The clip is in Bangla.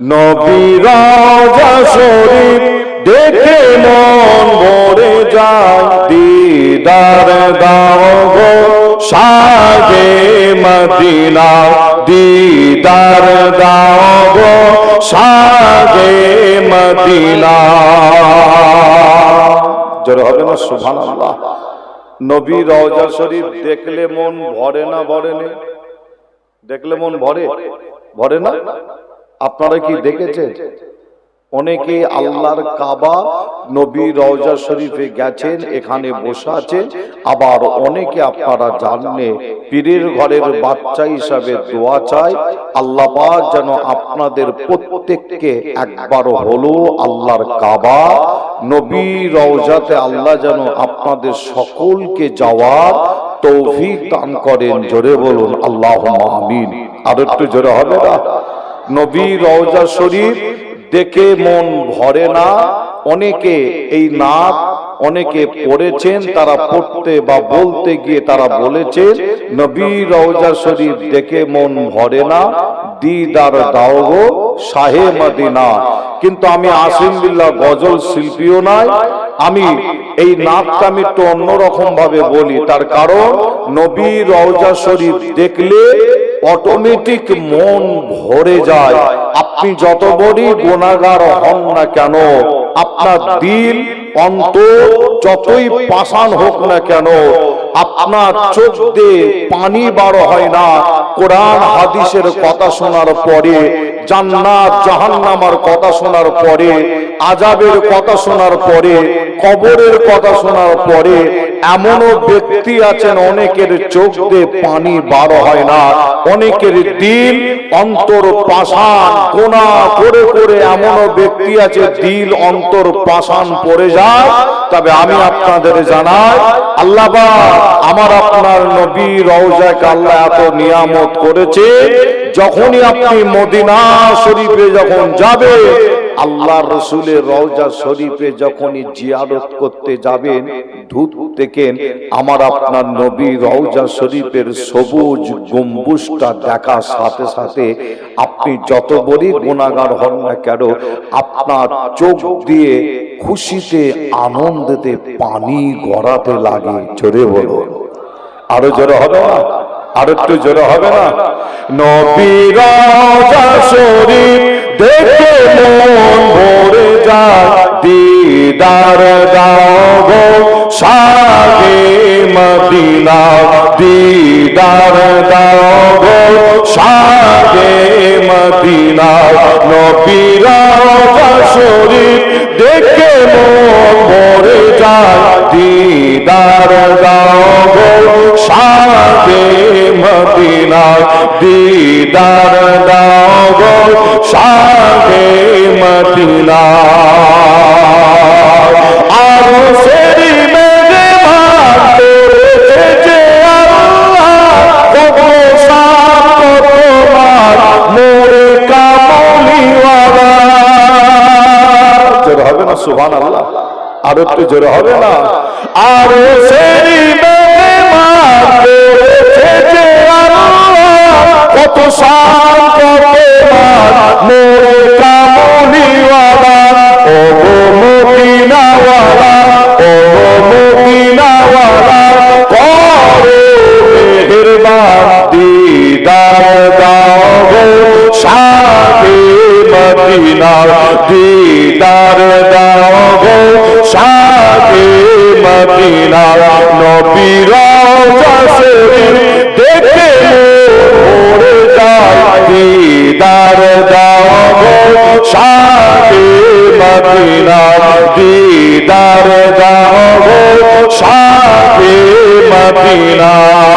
নবীর শরীফ দেখে মন ভরে যায়, দিদার দাও গো সাগে মদিনা, দিদার দাও গো সাগে মদিনা। জোরে হবে না, সুবহানাল্লাহ। নবী রওজা শরীফ দেখলে মন ভরে না, ভরে দেখলে মন ভরে? ভরে না? আপনারা কি দেখেছেন? অনেকে আল্লাহর কাবা নবী রওজা শরীফে গেছেন এখানে বসে আছেন। আবার অনেকে আপনারা জানলে পীরের ঘরের বাচ্চা হিসাবে দোয়া চায় আল্লাহ পাক যেন আপনাদের প্রত্যেককে একবার হলো আল্লাহর কাবা। নবী রওজাতে আল্লাহ যেন আপনাদের সকলকে যাওয়ার তৌফিক দান করেন। জোরে বলুন আল্লাহ আমিন। আর একটু জোরে হবে না? নবী রওজা শরীফ দেখে মন ভরে না। অনেকে এই নাচ অনেকে পড়েছেন, তারা পড়তে বা বলতে গিয়ে তারা বলেছেন, নবী রওজা শরীফ দেখে মন ভরে না। দিদার দাও গো শাহে মদিনা। কিন্তু আমি আসিম বিল্লাহ গজল শিল্পীও নয় আমি এই নাচটা আমি একটু অন্যরকম ভাবে বলি। তার কারণ নবী রওজা শরীফ দেখলে অটোমেটিক মন ভরে যায়। আপনি যত বড়ই গোনাগার হন না কেন, আপনার দিল, অন্তর যতই পাষাণ হোক না কেন, আপনার চোখ দিয়ে পানি বারো হয় না। কোরআন হাদিসের কথা শোনার পরে, জান্নাত, জাহান্নামার কথা শোনার পরে আজাবের কথা শোনার পরে, কবরের কথা শোনার পরে এমনও ব্যক্তি আছেন অনেকের চোখ দিয়ে পানি বার হয় না। অনেকের দিল অন্তর পাষাণ গোনা করে করে এমনও ব্যক্তি আছে দিল অন্তর পাষাণ পড়ে যায়। তবে আমি আপনাদের জানাই আল্লাহ আমার আপনার নবী রওজাকে আল্লাহ এত নিয়ামত করেছে যখনই আপনি মদিনা শরীফে যখন যাবে আল্লাহ রসুলের রওজা শরীফে যখনই জিয়ারত করতে যাবেন, ধূপ দেখেন, আমার আপনার নবী রওজা শরীফের সবুজ গম্বুজটা দেখার সাথে সাথে আপনি যত বড়ই গুণাগার হন না কেন, আপনার চোখ দিয়ে খুশিতে, আনন্দেতে পানি গড়াতে লাগে। জোরে বলুন। আরও জোরে হবে না? আর একটু জোরে হবে না? নবীর শরীফ দেখে মন ভরে যায়, দিদার দাও গো সাগে মদিনা, দিদার দাও গো সাগে মদিনা নবীর শরীফ দেখে মন ভরে যায়, দিদার দাও গো সাগে মদিনা, দিদার দাও গো সাগে মদিনা। আরও সেরি মেঘে মারতে যে আল্লাহ কত সাত তোমার মোরে হবে না সুবহান আর একটু জোরে হবে না। আর মদিনার দিদার দাও গো, সাথে মদিনার নবীর যাসে দেখে মোরে যায়, দিদার দাও গো, সাথে মদিনার দিদার দাও গো, সাথে মদিনার